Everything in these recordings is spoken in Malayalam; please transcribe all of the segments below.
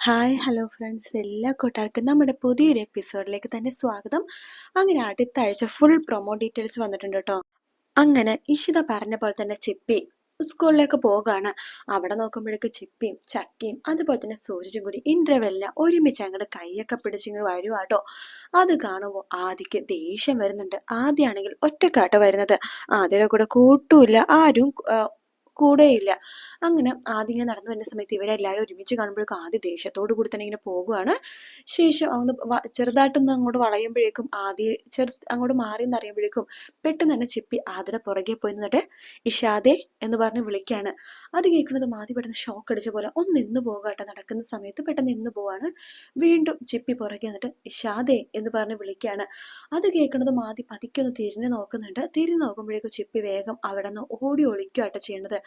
ഹായ് ഹലോ ഫ്രണ്ട്സ് എല്ലാ കൂട്ടുകാർക്കും നമ്മുടെ പുതിയൊരു എപ്പിസോഡിലേക്ക് തന്നെ സ്വാഗതം. അങ്ങനെ അടുത്ത ആഴ്ച ഫുൾ പ്രൊമോ ഡീറ്റെയിൽസ് വന്നിട്ടുണ്ട് കേട്ടോ അങ്ങനെ ഇഷിത പറഞ്ഞ പോലെ തന്നെ ചിപ്പി സ്കൂളിലേക്ക് പോകാണ് അവിടെ നോക്കുമ്പോഴേക്ക് ചിപ്പിയും ചക്കിയും അതുപോലെ തന്നെ സൂരജും കൂടി ഇന്റർവെല്ലിന് ഒരുമിച്ച് അങ്ങോട്ട് കൈയൊക്കെ പിടിച്ചിങ്ങ് വരുവാട്ടോ അത് കാണുമ്പോൾ ആദ്യക്ക് ദേഷ്യം വരുന്നുണ്ട്. ആദ്യമാണെങ്കിൽ ഒറ്റക്കാട്ടോ വരുന്നത്. ആദ്യയുടെ കൂടെ കൂട്ടുമില്ല ആരും കൂടെയില്ല. അങ്ങനെ ആദ്യം ഇങ്ങനെ നടന്നു വരുന്ന സമയത്ത് ഇവരെല്ലാവരും ഒരുമിച്ച് കാണുമ്പോഴേക്കും ആദ്യം ദേഷ്യത്തോടു കൂടി തന്നെ ഇങ്ങനെ പോകുവാണ്. ശേഷം അങ്ങോട്ട് ചെറുതായിട്ടൊന്ന് അങ്ങോട്ട് വളയുമ്പോഴേക്കും ആദ്യ ചെറു അങ്ങോട്ട് മാറി എന്നറിയുമ്പോഴേക്കും പെട്ടെന്ന് തന്നെ ചിപ്പി ആദ്യയുടെ പുറകെ പോയി നിന്നിട്ട് ഇഷാദെ എന്ന് പറഞ്ഞ് വിളിക്കുകയാണ് അത് കേൾക്കുന്നത് മാതി പെട്ടെന്ന് ഷോക്ക് അടിച്ച പോലെ ഒന്ന് നിന്ന് പോകാട്ടെ നടക്കുന്ന സമയത്ത് പെട്ടെന്ന് നിന്ന് പോവാണ്. വീണ്ടും ചിപ്പി പുറകെ വന്നിട്ട് ഇഷാദെ എന്ന് പറഞ്ഞ് വിളിക്കുകയാണ് അത് കേൾക്കുന്നത് മാതി പതിക്കൊന്ന് തിരിഞ്ഞു നോക്കുന്നുണ്ട്. തിരിഞ്ഞു നോക്കുമ്പോഴേക്കും ചിപ്പി വേഗം അവിടെ നിന്ന് ഓടി ഒളിക്കുകയാട്ടോ ചെയ്യേണ്ടത്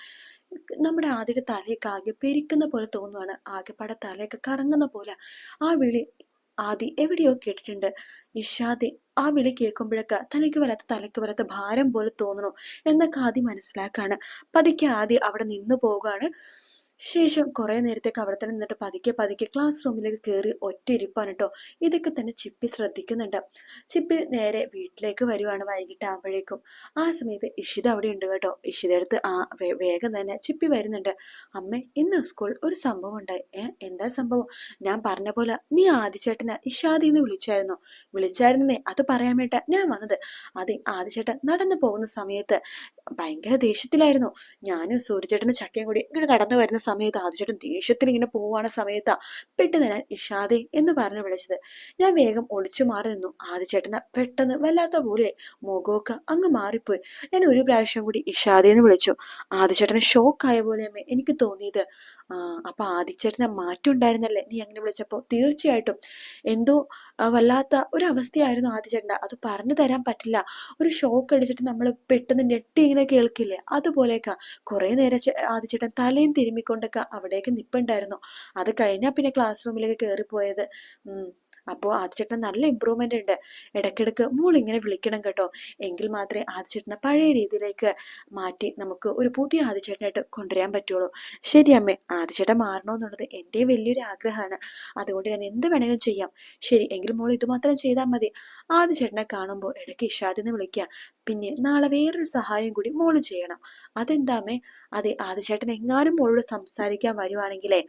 നമ്മുടെ ആദ്യത്തെ തലയൊക്കെ ആകെ പെരിക്കുന്ന പോലെ തോന്നുവാണ്. ആകെപ്പാടെ തലയൊക്കെ കറങ്ങുന്ന പോലെ. ആ വിളി ആദി എവിടെയോ കേട്ടിട്ടുണ്ട്. നിഷാദി ആ വിളി കേൾക്കുമ്പോഴൊക്കെ തലയ്ക്ക് വരാത്ത തലയ്ക്ക് വരാത്ത ഭാരം പോലെ തോന്നണു എന്നൊക്കെ ആദ്യം മനസ്സിലാക്കാണ്. പതുക്കെ ആദി അവിടെ നിന്നു പോവുകയാണ്. ശേഷം കുറെ നേരത്തേക്ക് അവിടെ തന്നെ നിന്നിട്ട് പതുക്കെ പതുക്കെ ക്ലാസ് റൂമിലേക്ക് കയറി ഒറ്റയിരിപ്പാണ് കേട്ടോ ഇതൊക്കെ തന്നെ ചിപ്പി ശ്രദ്ധിക്കുന്നുണ്ട്. ചിപ്പി നേരെ വീട്ടിലേക്ക് വരുവാണ് വൈകിട്ടാകുമ്പോഴേക്കും ആ സമയത്ത് ഇഷിത അവിടെ ഉണ്ട് കേട്ടോ. ഇഷിതടുത്ത് ആ വേഗം തന്നെ ചിപ്പി വരുന്നുണ്ട്. അമ്മ ഇന്ന് സ്കൂൾ ഒരു സംഭവം ഉണ്ടായി. ഏ എന്താ സംഭവം? ഞാൻ പറഞ്ഞ പോലെ നീ ആദിച്ചേട്ടനെ ഇഷാദി എന്ന് വിളിച്ചായിരുന്നോ. വിളിച്ചായിരുന്നേ അത് പറയാൻ വേണ്ട ഞാൻ വന്നത്. അതെ ആദിച്ചേട്ടൻ നടന്നു പോകുന്ന സമയത്ത് ഭയങ്കര ദേഷ്യത്തിലായിരുന്നു. ഞാനും സൂര്യചേട്ടനും ചക്കയും കൂടി ഇങ്ങനെ നടന്നു വരുന്ന സമയത്ത് ആദിച്ചേട്ടൻ ദേഷ്യത്തിൽ ഇങ്ങനെ പോവാണ് സമയത്താ. പെട്ടെന്ന് ഞാൻ ഇഷാദെ എന്ന് പറഞ്ഞു വിളിച്ചത്. ഞാൻ വേഗം ഒളിച്ചു മാറി നിന്നു. ആദിച്ചേട്ടനെ പെട്ടെന്ന് വല്ലാത്ത പോലെ മുഖമൊക്കെ അങ്ങ് മാറിപ്പോയി. ഞാൻ ഒരു പ്രാവശ്യം കൂടി ഇഷാദെ എന്ന് വിളിച്ചു. ആദിച്ചേട്ടന് ഷോക്കായ പോലെ എനിക്ക് തോന്നിയത്. അപ്പൊ ആദിച്ചേട്ടനെ മാറ്റം ഉണ്ടായിരുന്നല്ലേ? നീ അങ്ങനെ വിളിച്ചപ്പോ തീർച്ചയായിട്ടും. എന്തോ വല്ലാത്ത ഒരു അവസ്ഥയായിരുന്നു ആദിച്ചേട്ടന്റെ. അത് പറഞ്ഞു തരാൻ പറ്റില്ല. ഒരു ഷോക്ക് അടിച്ചിട്ട് നമ്മൾ പെട്ടെന്ന് ഞെട്ടി ഇങ്ങനെ കേൾക്കില്ലേ? അതുപോലെയൊക്കെ. കുറെ നേരം ആദിച്ചേട്ടൻ തലയും തിരുമ്മിക്കൊണ്ടൊക്കെ അവിടേക്ക് നിപ്പുണ്ടായിരുന്നു. അത് കഴിഞ്ഞാൽ പിന്നെ ക്ലാസ് റൂമിലേക്ക് കയറിപ്പോയത് അപ്പോൾ ആദിച്ചേട്ടന് നല്ല ഇമ്പ്രൂവ്മെന്റ് ഉണ്ട്. ഇടയ്ക്കിടയ്ക്ക് മോൾ ഇങ്ങനെ വിളിക്കണം കേട്ടോ. എങ്കിൽ മാത്രമേ ആദ്യചേട്ടനെ പഴയ രീതിയിലേക്ക് മാറ്റി നമുക്ക് ഒരു പുതിയ ആദ്യചേട്ടനായിട്ട് കൊണ്ടുവരാൻ പറ്റുള്ളൂ. ശരി അമ്മേ ആദ്യചേട്ടൻ മാറണമെന്നുള്ളത് എന്റെ വലിയൊരു ആഗ്രഹമാണ്. അതുകൊണ്ട് ഞാൻ എന്ത് വേണമെങ്കിലും ചെയ്യാം. ശരി എങ്കിൽ മോൾ ഇതുമാത്രം ചെയ്താൽ മതി. ആദിച്ചേട്ടനെ കാണുമ്പോൾ ഇടയ്ക്ക് ഇഷാദിന്ന് വിളിക്കുക. പിന്നെ നാളെ വേറൊരു സഹായം കൂടി മോൾ ചെയ്യണം. അതെന്താമേ അതെ ആദ്യചേട്ടൻ എങ്ങാനും മോളോട് സംസാരിക്കാൻ വരുവാണെങ്കിലേ.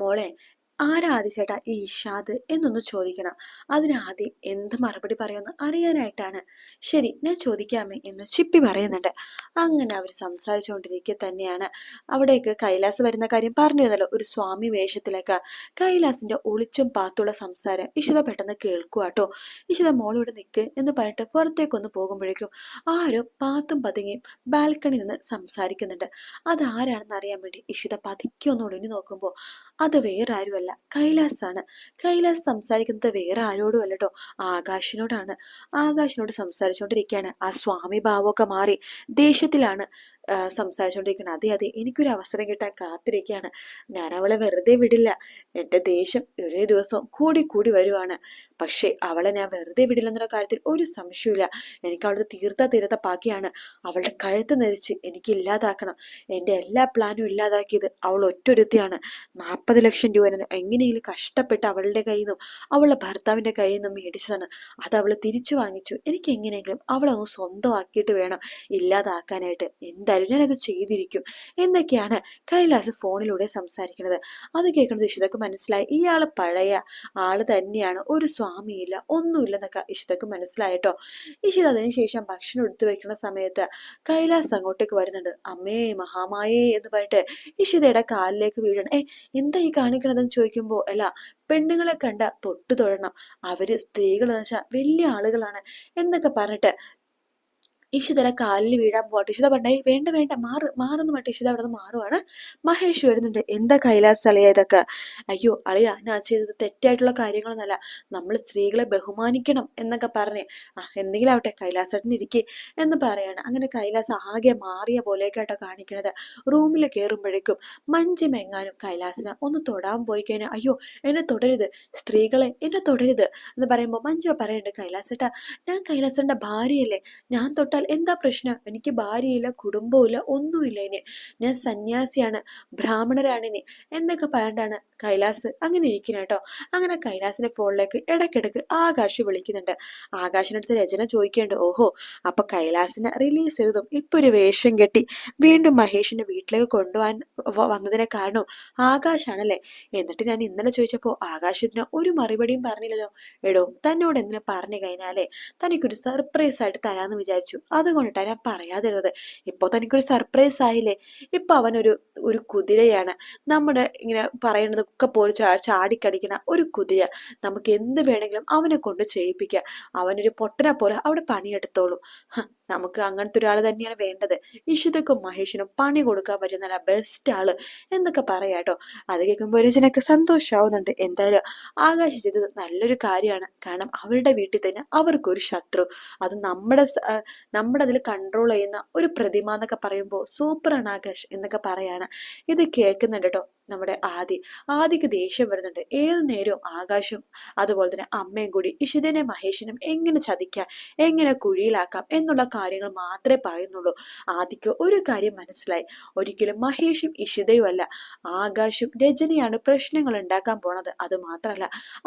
മോളെ ആരാദിച്ചേട്ടാ ഈ ഇഷാദ് എന്നൊന്ന് ചോദിക്കണം. അതിനാദ്യം എന്ത് മറുപടി പറയുമെന്ന് അറിയാനായിട്ടാണ്. ശരി ഞാൻ ചോദിക്കാമേ എന്ന് ചിപ്പി പറയുന്നുണ്ട്. അങ്ങനെ അവർ സംസാരിച്ചുകൊണ്ടിരിക്കുക തന്നെയാണ്. അവിടേക്ക് കൈലാസ് വരുന്ന കാര്യം പറഞ്ഞിരുന്നല്ലോ ഒരു സ്വാമി വേഷത്തിലേക്ക്. കൈലാസിന്റെ ഒളിച്ചും പാത്തുള്ള സംസാരം ഇഷിത പെട്ടെന്ന് കേൾക്കുവാട്ടോ ഇഷിത മോളിവിടെ നിൽക്ക് എന്ന് പറഞ്ഞിട്ട് പുറത്തേക്കൊന്ന് പോകുമ്പോഴേക്കും ആരോ പാത്തും പതുങ്ങി ബാൽക്കണി നിന്ന് സംസാരിക്കുന്നുണ്ട്. അതാരാണെന്ന് അറിയാൻ വേണ്ടി ഇഷിത പതുക്കെ ഒന്ന് ഒളിഞ്ഞു നോക്കുമ്പോൾ അത് വേറെ ആരുമല്ല അല്ല കൈലാസാണ്. കൈലാസ് സംസാരിക്കുന്നത് വേറെ ആരോടും അല്ലട്ടോ ആകാശിനോടാണ്. ആകാശിനോട് സംസാരിച്ചുകൊണ്ടിരിക്കുകയാണ് ആ സ്വാമി ഭാവമൊക്കെ മാറി ദേഷ്യത്തിലാണ്. സംസാരിച്ചുകൊണ്ടിരിക്കുന്നത് അതെ അതെ എനിക്കൊരു അവസരം കിട്ടാൻ കാത്തിരിക്കുകയാണ് ഞാൻ അവളെ വെറുതെ വിടില്ല. എന്റെ ദേഷ്യം ഒരേ ദിവസം കൂടി കൂടി വരുവാണ്. പക്ഷേ അവളെ ഞാൻ വെറുതെ വിടില്ലെന്നുള്ള കാര്യത്തിൽ ഒരു സംശയമില്ല എനിക്ക് അവളത് തീർത്ത തീരത്ത പാക്കിയാണ്. അവളുടെ കഴുത്ത് നെരിച്ച് എനിക്ക് ഇല്ലാതാക്കണം. എന്റെ എല്ലാ പ്ലാനും ഇല്ലാതാക്കിയത് അവൾ ഒറ്റൊരുത്തിയാണ്. നാൽപ്പത് ലക്ഷം രൂപ എങ്ങനെയെങ്കിലും കഷ്ടപ്പെട്ട് അവളുടെ കയ്യിൽ നിന്നും അവളുടെ ഭർത്താവിന്റെ കയ്യിൽ നിന്നും മേടിച്ചതാണ്. അത് അവൾ തിരിച്ചു വാങ്ങിച്ചു. എനിക്ക് എങ്ങനെയെങ്കിലും അവളൊന്ന് സ്വന്തമാക്കിയിട്ട് വേണം ഇല്ലാതാക്കാനായിട്ട്. എന്തായാലും ഞാനത് ചെയ്തിരിക്കും. എന്നൊക്കെയാണ് കൈലാസ് ഫോണിലൂടെ സംസാരിക്കുന്നത്? അത് കേൾക്കുന്നത് ഇഷിതക്ക് മനസ്സിലായി. ഇയാൾ പഴയ ആൾ തന്നെയാണ്. ഒരു സ്വാമിയില്ല ഒന്നുമില്ലെന്നൊക്കെ ഇഷിതക്ക് മനസ്സിലായിട്ടോ? ഇഷിത അതിനുശേഷം ഭക്ഷണം എടുത്തു വെക്കുന്ന സമയത്ത് കൈലാസ് അങ്ങോട്ടേക്ക് വരുന്നുണ്ട്. അമ്മേ മഹാമായേ എന്ന് പറഞ്ഞിട്ട് ഇഷിതയുടെ കാലിലേക്ക് വീഴണം ഏ എന്താ ഈ കാണിക്കണതെന്ന് ചോദിക്കുമ്പോൾ അല്ല പെണ്ണുങ്ങളെ കണ്ട തൊട്ടു തൊഴണം. അവർ സ്ത്രീകൾ എന്ന് വെച്ചാൽ വലിയ ആളുകളാണ് എന്നൊക്കെ പറഞ്ഞിട്ട് ഇഷിതര കാലിൽ വീഴാൻ പോകട്ടെ. ഇഷിത പറഞ്ഞേ വേണ്ട വേണ്ട മാറ് മാറുന്നു പറഞ്ഞിട്ട് ഇഷിത അവിടെ നിന്ന് മാറുവാണ്. മഹേഷ് വരുന്നുണ്ട്. എന്താ കൈലാസ് അളിയ ഇതൊക്കെ? അയ്യോ അളിയ ഞാൻ ചെയ്തത് തെറ്റായിട്ടുള്ള കാര്യങ്ങളൊന്നല്ല. നമ്മൾ സ്ത്രീകളെ ബഹുമാനിക്കണം എന്നൊക്കെ പറഞ്ഞ് ആ എന്തെങ്കിലും ആവട്ടെ കൈലാസേട്ടൻ ഇരിക്കേ എന്ന് പറയാണ്. അങ്ങനെ കൈലാസ് ആകെ മാറിയ പോലെയൊക്കെയാട്ടോ കാണിക്കണത്. റൂമിൽ കയറുമ്പോഴേക്കും മഞ്ചിമെങ്ങാനും കൈലാസിനെ ഒന്ന് തൊടാൻ പോയി കഴിഞ്ഞാൽ അയ്യോ എന്നെ തുടരുത്. സ്ത്രീകളെ എന്നെ തുടരുത് എന്ന് പറയുമ്പോൾ മഞ്ജു പറയുന്നുണ്ട് കൈലാസേട്ടാ ഞാൻ കൈലാസേട്ടന്റെ ഭാര്യയല്ലേ. ഞാൻ തൊട്ട കൊടുത്താൽ എന്താ പ്രശ്നം? എനിക്ക് ഭാര്യയില്ല കുടുംബവുമില്ല ഒന്നുമില്ല ഇനി. ഞാൻ സന്യാസിയാണ് ബ്രാഹ്മണരാണ് ഇനി എന്നൊക്കെ പറഞ്ഞിട്ടാണ് കൈലാസ് അങ്ങനെ ഇരിക്കുന്നത് കേട്ടോ. അങ്ങനെ കൈലാസിന്റെ ഫോണിലേക്ക് ഇടയ്ക്കിടയ്ക്ക് ആകാശ് വിളിക്കുന്നുണ്ട്. ആകാശിനടുത്ത് രചന ചോദിക്കേണ്ട ഓഹോ അപ്പൊ കൈലാസിനെ റിലീസ് ചെയ്തതും ഇപ്പൊ ഒരു വേഷം കെട്ടി വീണ്ടും മഹേഷിന്റെ വീട്ടിലേക്ക് കൊണ്ടുപോകാൻ വന്നതിനെ കാരണം ആകാശാണല്ലേ? എന്നിട്ട് ഞാൻ ഇന്നലെ ചോദിച്ചപ്പോ ആകാശ് ഇതിന് ഒരു മറുപടിയും പറഞ്ഞില്ലല്ലോ. എടോ തന്നോട് എന്തിനാ പറഞ്ഞു കഴിഞ്ഞാലേ? തനിക്കൊരു സർപ്രൈസ് ആയിട്ട് തരാന്ന് വിചാരിച്ചു. അതുകൊണ്ടിട്ടാണ് ഞാൻ പറയാതിരുന്നത്. ഇപ്പൊ തനിക്കൊരു സർപ്രൈസ് ആയില്ലേ? ഇപ്പൊ അവനൊരു ഒരു കുതിരയാണ്. നമ്മുടെ ഇങ്ങനെ പറയുന്നതൊക്കെ പോലെ ചാടിക്കടിക്കണ ഒരു കുതിര. നമുക്ക് എന്ത് വേണമെങ്കിലും അവനെ കൊണ്ട് ചെയ്യിപ്പിക്കാം. അവനൊരു പൊട്ടനെ പോലെ അവിടെ പണിയെടുത്തോളൂ. നമുക്ക് അങ്ങനത്തെ ഒരാൾ തന്നെയാണ് വേണ്ടത്. ഇഷിതക്കും മഹേഷിനും പണി കൊടുക്കാൻ പറ്റുന്ന നല്ല ബെസ്റ്റ് ആൾ എന്നൊക്കെ പറയാട്ടോ അത് കേൾക്കുമ്പോൾ രചനക്ക് സന്തോഷമാവുന്നുണ്ട് എന്തായാലും ആകാശ് ചെയ്തത് നല്ലൊരു കാര്യമാണ്. കാരണം അവരുടെ വീട്ടിൽ തന്നെ അവർക്കൊരു ശത്രു. അത് നമ്മുടെ നമ്മുടെ അതിൽ കൺട്രോൾ ചെയ്യുന്ന ഒരു പ്രതിമ എന്നൊക്കെ പറയുമ്പോൾ സൂപ്പറാണ് ആകാശ് എന്നൊക്കെ പറയാണ്. ഇത് കേൾക്കുന്നുണ്ട് കേട്ടോ നമ്മുടെ ആദി. ആദിക്ക് ദേഷ്യം വരുന്നുണ്ട്. ഏത് നേരവും ആകാശം അതുപോലെ തന്നെ അമ്മയും കൂടി ഇഷിതനെ മഹേഷിനും എങ്ങനെ ചതിക്കാം? എങ്ങനെ കുഴിയിലാക്കാം? എന്നുള്ള കാര്യങ്ങൾ മാത്രമേ പറയുന്നുള്ളൂ. ആദിക്ക് ഒരു കാര്യം മനസ്സിലായി. ഒരിക്കലും മഹേഷും ഇഷിതയും അല്ല ആകാശും രജനിയാണ് പ്രശ്നങ്ങൾ ഉണ്ടാക്കാൻ പോണത്. അത് മാത്രമല്ല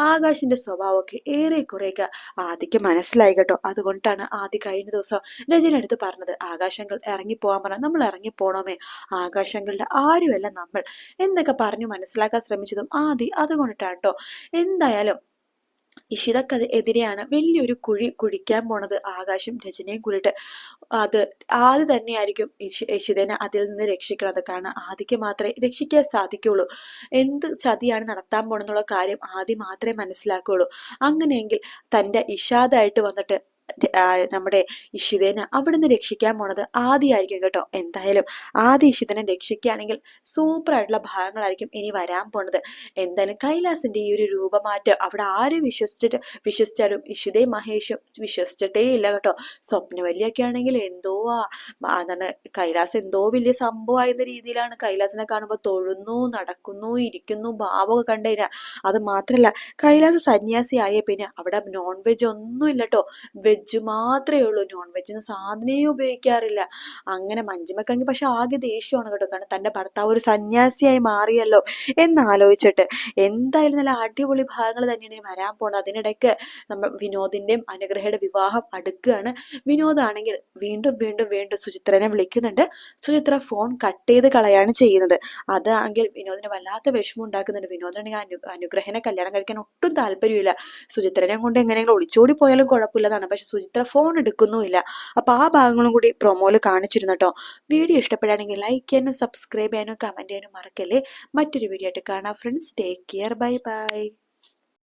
ആകാശിന്റെ സ്വഭാവമൊക്കെ ഏറെ കുറേയൊക്കെ ആദിക്ക് മനസ്സിലായി കേട്ടോ. അതുകൊണ്ടാണ് ആദ്യ കഴിഞ്ഞ ദിവസം രജനി എടുത്ത് പറഞ്ഞത് ആകാശങ്ങൾ ഇറങ്ങിപ്പോവാൻ പറഞ്ഞാൽ നമ്മൾ ഇറങ്ങി ഇറങ്ങിപ്പോണമേ? ആകാശങ്ങളുടെ ആരുമല്ല നമ്മൾ. എന്നൊക്കെ പറഞ്ഞു മനസ്സിലാക്കാൻ ശ്രമിച്ചതും ആദി അതുകൊണ്ടിട്ടാണ് കേട്ടോ. എന്തായാലും ഇഷിതക്ക് എതിരെയാണ് വലിയൊരു കുഴി കുഴിക്കാൻ പോണത് ആകാശം രചനയും കൂടിയിട്ട്. അത് ആദ്യ തന്നെയായിരിക്കും ഇഷിതനെ അതിൽ നിന്ന് രക്ഷിക്കണത്. കാരണം ആദ്യക്ക് മാത്രമേ രക്ഷിക്കാൻ സാധിക്കുള്ളൂ. എന്ത് ചതിയാണ് നടത്താൻ പോണെന്നുള്ള കാര്യം ആദ്യം മാത്രമേ മനസ്സിലാക്കുകയുള്ളൂ അങ്ങനെയെങ്കിൽ തന്റെ ഇഷാദായിട്ട് വന്നിട്ട് നമ്മുടെ ഇഷിതേനെ അവിടുന്ന് രക്ഷിക്കാൻ പോണത് ആദ്യമായിരിക്കും കേട്ടോ. എന്തായാലും ആദ്യ ഇഷിതനെ രക്ഷിക്കുകയാണെങ്കിൽ സൂപ്പർ ആയിട്ടുള്ള ഭാഗങ്ങളായിരിക്കും ഇനി വരാൻ പോണത്. എന്തായാലും കൈലാസിന്റെ ഈ ഒരു രൂപമാറ്റം അവിടെ ആരും വിശ്വസിച്ചിട്ട് വിശ്വസിച്ചാലും ഇഷിതയും മഹേഷും വിശ്വസിച്ചിട്ടേ ഇല്ല കേട്ടോ. സ്വപ്നവല്ലിയൊക്കെ ആണെങ്കിൽ എന്തോ അതാണ് കൈലാസ് എന്തോ വലിയ സംഭവമായിരുന്ന രീതിയിലാണ് കൈലാസിനെ കാണുമ്പോൾ തൊഴുന്നു നടക്കുന്നു ഇരിക്കുന്നു ഭാവമൊക്കെ കണ്ടുകഴിഞ്ഞാൽ അത് മാത്രല്ല കൈലാസ് സന്യാസിയായ പിന്നെ അവിടെ നോൺ വെജ് ഒന്നും ഇല്ല കേട്ടോ. വെജ് മാത്രമേ ഉള്ളൂ നോൺ വെജിന് സാധനയും ഉപയോഗിക്കാറില്ല. അങ്ങനെ മഞ്ജുമക്കാണെങ്കിൽ പക്ഷെ ആകെ ദേഷ്യമാണ് കേട്ടോ കാരണം തന്റെ ഭർത്താവ് ഒരു സന്യാസിയായി മാറിയല്ലോ എന്നാലോചിച്ചിട്ട്. എന്തായാലും നല്ല അടിപൊളി ഭാഗങ്ങൾ തന്നെയാണ് ഇനി വരാൻ പോണത്. അതിനിടയ്ക്ക് നമ്മൾ വിനോദിന്റെയും അനുഗ്രഹയുടെ വിവാഹം അടുക്കുകയാണ്. വിനോദാണെങ്കിൽ വീണ്ടും വീണ്ടും വീണ്ടും സുചിത്രനെ വിളിക്കുന്നുണ്ട്. സുചിത്ര ഫോൺ കട്ട് ചെയ്ത് കളയാണ് ചെയ്യുന്നത്. അതാണെങ്കിൽ വിനോദിന് വല്ലാത്ത വിഷമം ഉണ്ടാക്കുന്നുണ്ട്. വിനോദാണെങ്കിൽ അനു അനുഗ്രഹനെ കല്യാണം കഴിക്കാൻ ഒട്ടും താല്പര്യമില്ല. സുചിത്രനെ കൊണ്ട് എങ്ങനെയെങ്കിലും ഒളിച്ചോടി പോയാലും കുഴപ്പമില്ലെന്നാണ് പക്ഷെ സുചിത്ര ഫോൺ എടുക്കുന്നുമില്ല. അപ്പോൾ ആ ഭാഗങ്ങളും കൂടി പ്രൊമോയിൽ കാണിച്ചിരുന്നു കേട്ടോ വീഡിയോ ഇഷ്ടപ്പെടുകയാണെങ്കിൽ ലൈക്ക് ചെയ്യാനും സബ്സ്ക്രൈബ് ചെയ്യാനും കമന്റ് ചെയ്യാനും മറക്കല്ലേ. മറ്റൊരു വീഡിയോ ആയിട്ട് കാണാം friends take care bye bye